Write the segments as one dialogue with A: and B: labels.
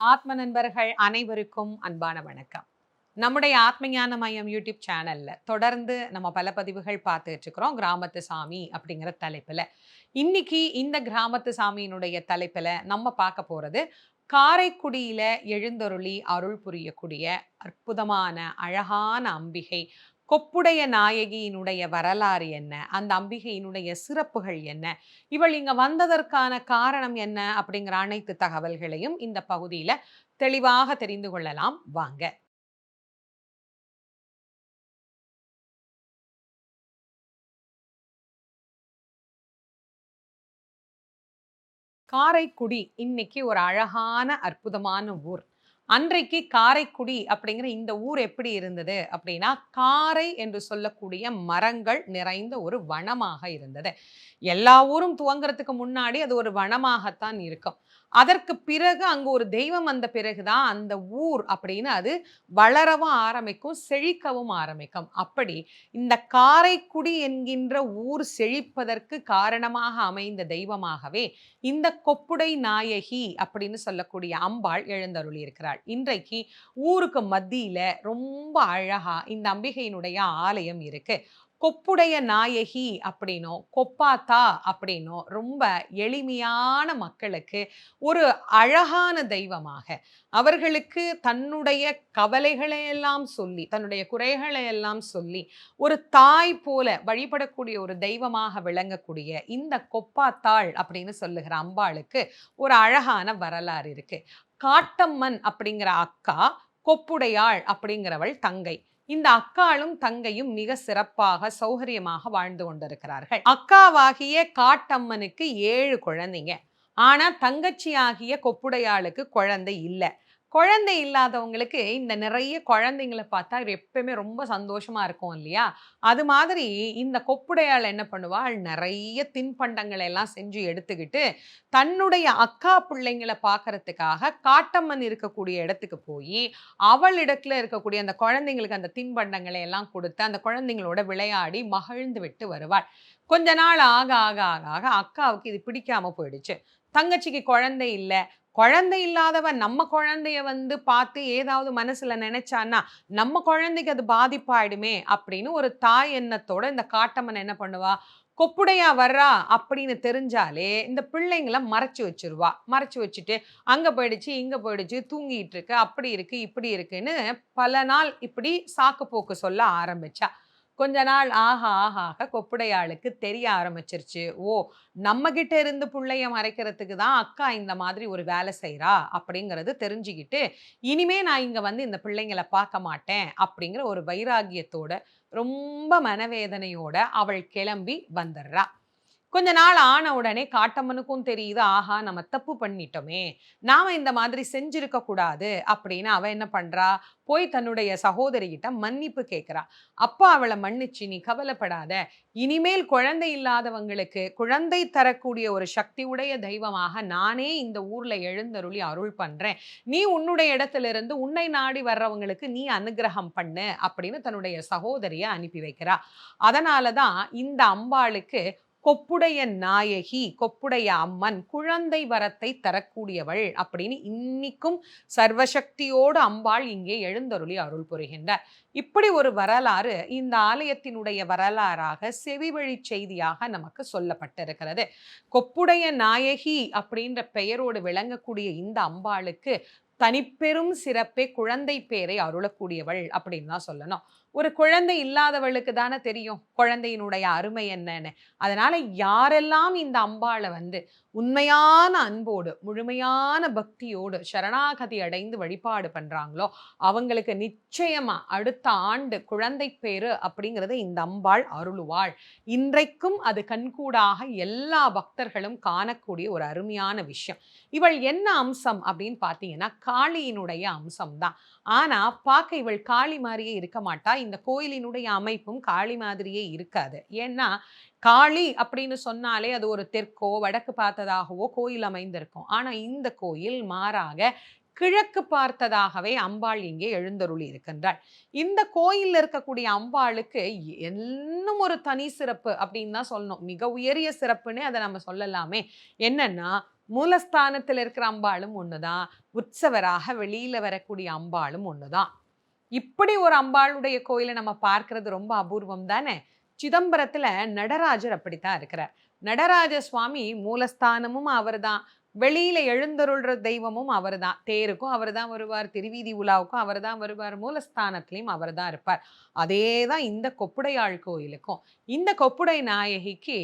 A: ஆத்ம நண்பர்கள் அனைவருக்கும் அன்பான வணக்கம். நம்முடைய ஆத்மஞான மையம் யூடியூப் சேனல்ல தொடர்ந்து நம்ம பல பதிவுகள் பார்த்துட்டு இருக்கிறோம். கிராமத்து சாமி அப்படிங்கிற தலைப்புல. இன்னைக்கு இந்த கிராமத்து சாமியினுடைய தலைப்புல நம்ம பார்க்க போறது காரைக்குடியில எழுந்தருளி அருள் புரியக்கூடிய அற்புதமான அழகான அம்பிகை கொப்புடைய நாயகியினுடைய வரலாறு என்ன? அந்த அம்பிகையினுடைய சிறப்புகள் என்ன? இவள் இங்க வந்ததற்கான காரணம் என்ன? அப்படிங்கிற அனைத்து தகவல்களையும் இந்த பகுதியில தெளிவாக தெரிந்து கொள்ளலாம். வாங்க. காரைக்குடி இன்னைக்கு ஒரு அழகான அற்புதமான ஊர். அன்றைக்கு காரைக்குடி அப்படிங்கிற இந்த ஊர் எப்படி இருந்தது அப்படின்னா காரை என்று சொல்லக்கூடிய மரங்கள் நிறைந்த ஒரு வனமாக இருந்தது. எல்லா ஊரும் துவங்குறதுக்கு முன்னாடி அது ஒரு வனமாகத்தான் இருக்கும். அதற்கு பிறகு அங்கே ஒரு தெய்வம் வந்த பிறகுதான் அந்த ஊர் அப்படின்னு அது வளரவும் ஆரம்பிக்கும் செழிக்கவும் ஆரம்பிக்கும். அப்படி இந்த காரைக்குடி என்கின்ற ஊர் செழிப்பதற்கு காரணமாக அமைந்த தெய்வமாகவே இந்த கொப்புடை நாயகி அப்படின்னு சொல்லக்கூடிய அம்பாள் எழுந்தருளி இருக்கிறாள் இன்றைக்கு ஊருக்கு மத்தியில ரொம்ப அழகா இந்த அம்பிகையினுடைய ஆலயம் இருக்கு. கொப்புடைய நாயகி அப்படின்னோ கொப்பாத்தா அப்படின்னோ ரொம்ப எளிமையான மக்களுக்கு ஒரு அழகான தெய்வமாக அவர்களுக்கு தன்னுடைய கவலைகளை எல்லாம் சொல்லி தன்னுடைய குறைகளை எல்லாம் சொல்லி ஒரு தாய் போல வழிபடக்கூடிய ஒரு தெய்வமாக விளங்கக்கூடிய இந்த கொப்பாத்தாள் அப்படின்னு சொல்லுகிற அம்பாளுக்கு ஒரு அழகான வரலாறு இருக்கு. காட்டம்மன் அப்படிங்கிற அக்கா கொப்புடையாள் அப்படிங்கிறவள் தங்கை. இந்த அக்காளும் தங்கையும் மிக சிறப்பாக சௌகரியமாக வாழ்ந்து கொண்டிருக்கிறார்கள். அக்காவாகிய காட்டம்மனுக்கு ஏழு குழந்தைங்க. ஆனா தங்கச்சி ஆகிய கொப்புடையாளுக்கு குழந்தை இல்லை. குழந்தை இல்லாதவங்களுக்கு இந்த நிறைய குழந்தைங்களை பார்த்தா எப்பயுமே ரொம்ப சந்தோஷமாக இருக்கும் இல்லையா? அது மாதிரி இந்த கொப்புடையால் என்ன பண்ணுவாள் நிறைய தின்பண்டங்களை எல்லாம் செஞ்சு எடுத்துக்கிட்டு தன்னுடைய அக்கா பிள்ளைங்களை பார்க்கறதுக்காக காட்டம்மன் இருக்கக்கூடிய இடத்துக்கு போய் அவள் இடத்துல இருக்கக்கூடிய அந்த குழந்தைங்களுக்கு அந்த தின்பண்டங்களை எல்லாம் கொடுத்து அந்த குழந்தைங்களோட விளையாடி மகிழ்ந்து விட்டு வருவாள். கொஞ்ச நாள் ஆக ஆக ஆக ஆக அக்காவுக்கு இது பிடிக்காம போயிடுச்சு. தங்கச்சிக்கு குழந்தை இல்லை. குழந்தை இல்லாதவன் நம்ம குழந்தைய வந்து பார்த்து ஏதாவது மனசுல நினைச்சான்னா நம்ம குழந்தைக்கு அது பாதிப்பாயிடுமே அப்படின்னு ஒரு தாய் எண்ணத்தோட இந்த காட்டம்மன் என்ன பண்ணுவா? கொப்புடையா வர்றா அப்படின்னு தெரிஞ்சாலே இந்த பிள்ளைங்கள மறைச்சு வச்சிருவா. மறைச்சு வச்சுட்டு அங்க போயிடுச்சு இங்க போயிடுச்சு தூங்கிட்டு இருக்கு அப்படி இருக்கு இப்படி இருக்குன்னு பல நாள் இப்படி சாக்கு போக்கு சொல்ல ஆரம்பிச்சா. கொஞ்ச நாள் ஆக ஆக ஆக கொப்புடையாளுக்கு தெரிய ஆரம்பிச்சிருச்சு. ஓ நம்மகிட்ட இருந்து பிள்ளைய மறைக்கிறதுக்கு தான் அக்கா இந்த மாதிரி ஒரு வேலை செய்கிறா அப்படிங்கிறது தெரிஞ்சுக்கிட்டு இனிமே நான் இங்கே வந்து இந்த பிள்ளைங்களை பார்க்க மாட்டேன் அப்படிங்கிற ஒரு வைராகியத்தோட ரொம்ப மனவேதனையோட அவள் கிளம்பி வந்துடுறா. கொஞ்ச நாள் ஆன உடனே காட்டம்மனுக்கும் தெரியுது ஆஹா நம்ம தப்பு பண்ணிட்டோமே. நாம இந்த மாதிரி செஞ்சிருக்க கூடாது அப்படின்னு அவ என்ன பண்றா? போய் தன்னுடைய சகோதரிகிட்ட மன்னிப்பு கேட்குறா அப்பா அவளை மன்னிச்சு நீ கவலைப்படாத. இனிமேல் குழந்தை இல்லாதவங்களுக்கு குழந்தை தரக்கூடிய ஒரு சக்தி உடைய தெய்வமாக நானே இந்த ஊர்ல எழுந்தருளி அருள் பண்றேன். நீ உன்னுடைய இடத்துல இருந்து உன்னை நாடி வர்றவங்களுக்கு நீ அனுகிரகம் பண்ணு அப்படின்னு தன்னுடைய சகோதரியை அனுப்பி வைக்கிறா. அதனாலதான் இந்த அம்பாளுக்கு கொப்புடைய நாயகி கொப்புடைய அம்மன் குழந்தை வரத்தை தரக்கூடியவள் அப்படின்னு இன்னிக்கும் சர்வசக்தியோடு அம்பாள் இங்கே எழுந்தருளி அருள் புரிகின்றார். இப்படி ஒரு வரலாறு இந்த ஆலயத்தினுடைய வரலாறாக செவிவழி செய்தியாக நமக்கு சொல்லப்பட்டிருக்கிறது. கொப்புடைய நாயகி அப்படின்ற பெயரோடு விளங்கக்கூடிய இந்த அம்பாளுக்கு தனிப்பெரும் சிறப்பே குழந்தை பேரை அருளக்கூடியவள் அப்படின்னு தான் சொல்லணும். ஒரு குழந்தை இல்லாதவளுக்கு தானே தெரியும் குழந்தையினுடைய அருமை என்னன்னு. அதனால யாரெல்லாம் இந்த அம்பாளை வந்து உண்மையான அன்போடு முழுமையான பக்தியோடு சரணாகதி அடைந்து வழிபாடு பண்றாங்களோ அவங்களுக்கு நிச்சயமா அடுத்த ஆண்டு குழந்தை பேரு அப்படிங்கிறத இந்த அம்பாள் அருளுவாள். இன்றைக்கும் அது கண்கூடாக எல்லா பக்தர்களும் காணக்கூடிய ஒரு அருமையான விஷயம். இவள் என்ன அம்சம் அப்படின்னு பார்த்தீங்கன்னா காளியினுடைய அம்சம் தான் ஆனா பார்க்க இவள் காளி மாதிரியே இருக்க மாட்டா. இந்த கோயிலினுடைய அமைப்பும் காளி மாதிரியே இருக்காது. ஏன்னா காளி அப்படின்னு சொன்னாலே அது ஒரு தெற்கோ வடக்கு பார்த்ததாகவோ கோயில் அமைந்திருக்கும். ஆனா இந்த கோயில் மாறாக கிழக்கு பார்த்ததாகவே அம்பாள் இங்கே எழுந்தருளி இருக்கின்றாள். இந்த கோயில்ல இருக்கக்கூடிய அம்பாளுக்கு இன்னும் ஒரு தனி சிறப்பு அப்படின்னு தான் சொல்லணும். மிக உயரிய சிறப்புன்னு அதை நம்ம சொல்லலாமே. என்னன்னா மூலஸ்தானத்தில் இருக்கிற அம்பாளும் ஒண்ணுதான் உற்சவராக வெளியில வரக்கூடிய அம்பாளும் ஒண்ணுதான் இப்படி ஒரு அம்பாளுடைய கோயிலை நம்ம பார்க்கிறது ரொம்ப அபூர்வம் தானே? சிதம்பரத்துல நடராஜர் அப்படித்தான் இருக்கிறார். நடராஜ சுவாமி மூலஸ்தானமும் அவர் தான் வெளியில் எழுந்தருள்ற தெய்வமும் அவர் தான் தேருக்கும் அவர் தான் வருவார் திருவீதி உலாவுக்கும் அவர் தான் வருவார் மூலஸ்தானத்துலேயும் அவர் தான் இருப்பார். அதே தான் இந்த கொப்புடையாள் கோயிலுக்கும். இந்த கொப்புடை நாயகிக்கு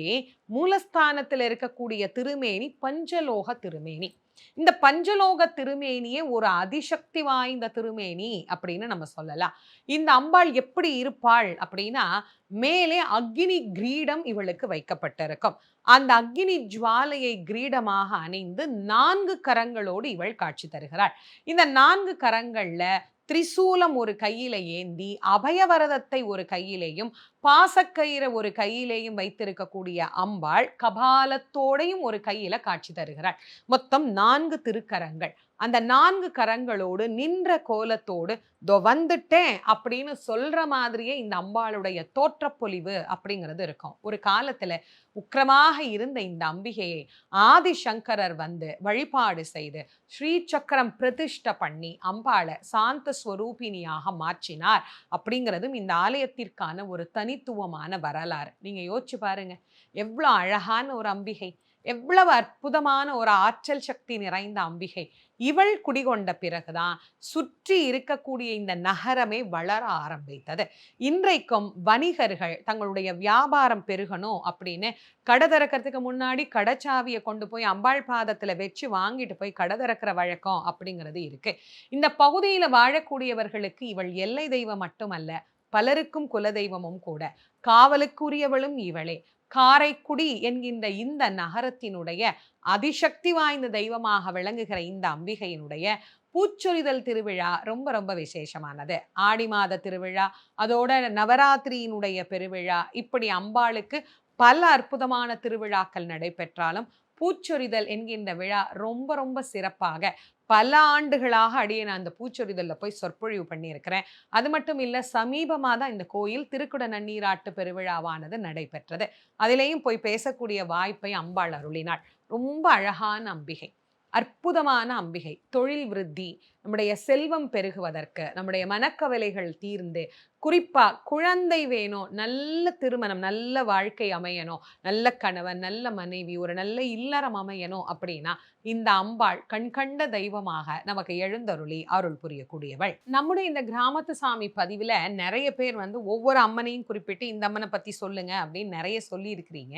A: மூலஸ்தானத்தில் இருக்கக்கூடிய திருமேனி பஞ்சலோக திருமேனி. இந்த பஞ்சலோக திருமேனியே ஒரு அதிசக்தி வாய்ந்த திருமேனி அப்படின்னு நம்ம சொல்லலாம். இந்த அம்பாள் எப்படி இருப்பாள் அப்படின்னா மேலே அக்னி கிரீடம் இவளுக்கு வைக்கப்பட்டிருக்கும். அந்த அக்னி ஜுவாலையை கிரீடமாக அணிந்து நான்கு கரங்களோடு இவள் காட்சி தருகிறாள். இந்த நான்கு கரங்கள்ல திரிசூலம் ஒரு கையில ஏந்தி அபயவரதத்தை ஒரு கையிலேயும் பாசக்கயிற ஒரு கையிலேயும் வைத்திருக்கக்கூடிய அம்பாள் கபாலத்தோடையும் ஒரு கையில காட்சி தருகிறாள். மொத்தம் நான்கு திருக்கரங்கள். அந்த நான்கு கரங்களோடு நின்ற கோலத்தோடு தோ வந்துட்டேன் அப்படின்னு சொல்ற மாதிரியே இந்த அம்பாளுடைய தோற்றப்பொலிவு அப்படிங்கிறது இருக்கும். ஒரு காலத்துல உக்கிரமாக இருந்த இந்த அம்பிகையை ஆதிசங்கரர் வந்து வழிபாடு செய்து ஸ்ரீ சக்கரம் பிரதிஷ்ட பண்ணி அம்பாளை சாந்த ஸ்வரூபிணியாக மாற்றினார் அப்படிங்கிறதும் இந்த ஆலயத்திற்கான ஒரு தனித்துவமான வரலாறு. நீங்க யோசிச்சு பாருங்க. எவ்வளோ அழகான ஒரு அம்பிகை. எவ்வளவு அற்புதமான ஒரு ஆற்றல் சக்தி நிறைந்த அம்பிகை. இவள் குடிகொண்ட பிறகுதான் சுற்றி இருக்கக்கூடிய இந்த நகரமே வளர ஆரம்பித்தது. இன்றைக்கும் வணிகர்கள் தங்களுடைய வியாபாரம் பெருகணும் அப்படின்னு கடை திறக்கிறதுக்கு முன்னாடி கடைச்சாவியை கொண்டு போய் அம்பாள் பாதத்தில் வச்சு வாங்கிட்டு போய் கடை திறக்கிற வழக்கம் அப்படிங்கிறது இருக்கு. இந்த பகுதியில் வாழக்கூடியவர்களுக்கு இவள் எல்லை தெய்வம் மட்டுமல்ல பலருக்கும் குலதெய்வமும் கூட. காவலுக்குரியவளும் இவளே. காரைக்குடி என்கின்ற இந்த நகரத்தினுடைய அதிசக்தி வாய்ந்த தெய்வமாக விளங்குகிற இந்த அம்பிகையினுடைய பூச்சொரிதல் திருவிழா ரொம்ப ரொம்ப விசேஷமானது. ஆடி மாத திருவிழா அதோட நவராத்திரியினுடைய பெருவிழா இப்படி அம்பாளுக்கு பல அற்புதமான திருவிழாக்கள் நடைபெற்றாலும் பூச்சொரிதல் என்கின்ற விழா ரொம்ப ரொம்ப சிறப்பாக பல ஆண்டுகளாக அடியே நான் அந்த பூச்சொரிதலில் போய் சொற்பொழிவு பண்ணியிருக்கிறேன். அது மட்டும் இல்லை சமீபமாக தான் இந்த கோயில் திருக்குட நன்னீராட்டு பெருவிழாவானது நடைபெற்றது. அதிலேயும் போய் பேசக்கூடிய வாய்ப்பை அம்பாள் அருளினாள். ரொம்ப அழகான அம்பிகை அற்புதமான அம்பிகை தொழில் விருத்தி நம்முடைய செல்வம் பெருகுவதற்கு நம்முடைய மனக்கவலைகள் தீர்ந்து குறிப்பா குழந்தை வேணும் நல்ல திருமணம் நல்ல வாழ்க்கை அமையணும் நல்ல கணவன் நல்ல மனைவி ஒரு நல்ல இல்லறம் அமையணும் அப்படின்னா இந்த அம்பாள் கண்கண்ட தெய்வமாக நமக்கு எழுந்தருளி அருள் புரியக்கூடியவள். நம்முடைய இந்த கிராமத்து சாமி பதிவில் நிறைய பேர் வந்து ஒவ்வொரு அம்மனையும் குறிப்பிட்டு இந்த அம்மனை பற்றி சொல்லுங்க அப்படின்னு நிறைய சொல்லியிருக்கிறீங்க.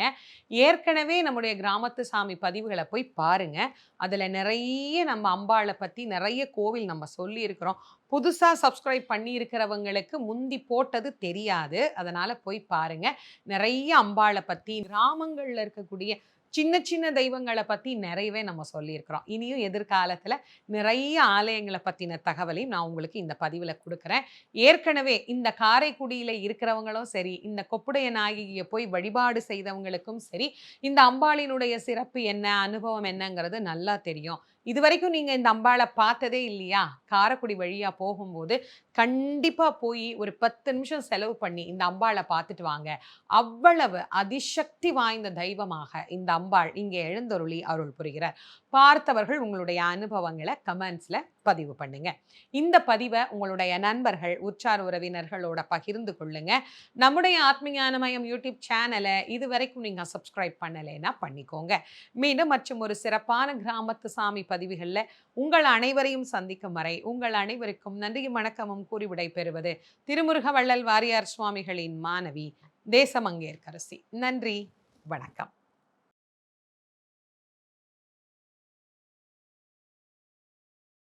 A: ஏற்கனவே நம்முடைய கிராமத்து சாமி பதிவுகளை போய் பாருங்க. அதில் நிறைய நம்ம அம்பாளை பற்றி நிறைய கோவில் நம்ம சொல்லியிருக்கிறோம். புதுசாக சப்ஸ்கிரைப் பண்ணியிருக்கிறவங்களுக்கு முந்தி போட்டது தெரியாது. அதனால் போய் பாருங்கள் நிறைய அம்பாளை பற்றி கிராமங்களில் இருக்கக்கூடிய சின்ன சின்ன தெய்வங்களை பற்றி நிறையவே நம்ம சொல்லியிருக்கிறோம். இனியும் எதிர்காலத்தில் நிறைய ஆலயங்களை பற்றின தகவலையும் நான் உங்களுக்கு இந்த பதிவில் கொடுக்குறேன். ஏற்கனவே இந்த காரைக்குடியில் இருக்கிறவங்களும் சரி இந்த கொப்புடைய நாயகியை போய் வழிபாடு செய்தவங்களுக்கும் சரி இந்த அம்பாளினுடைய சிறப்பு என்ன அனுபவம் என்னங்கிறது நல்லா தெரியும். இது வரைக்கும் நீங்கள் இந்த அம்பாளை பார்த்ததே இல்லையா? காரைக்குடி வழியாக போகும்போது கண்டிப்பாக போய் ஒரு பத்து நிமிஷம் செலவு பண்ணி இந்த அம்பாளை பார்த்துட்டு வாங்க. அவ்வளவு அதிசக்தி வாய்ந்த தெய்வமாக இந்த அம்பாள் இங்கே எழுந்தருளி அருள் புரிகிறார். பார்த்தவர்கள் உங்களுடைய அனுபவங்களை கமெண்ட்ஸில் பதிவு பண்ணுங்க. இந்த பதிவை உங்களுடைய நண்பர்கள் உற்சார் உறவினர்களோட பகிர்ந்து கொள்ளுங்க. நம்முடைய ஆத்மீகானமயம் யூடியூப் சேனலை இது வரைக்கும் நீங்கள் சப்ஸ்கிரைப் பண்ணலைன்னா பண்ணிக்கோங்க. மீண்டும் மற்றும் ஒரு சிறப்பான கிராமத்து சாமி பதிவுகளில் உங்கள் அனைவரையும் சந்திக்கும் வரை உங்கள் அனைவருக்கும் நன்றியும் வணக்கமும் கூறி விடை பெறுவது திருமுருக வள்ளல் வாரியார் சுவாமிகளின் மாணவி தேசமங்கேற்கரசி. நன்றி. வணக்கம்.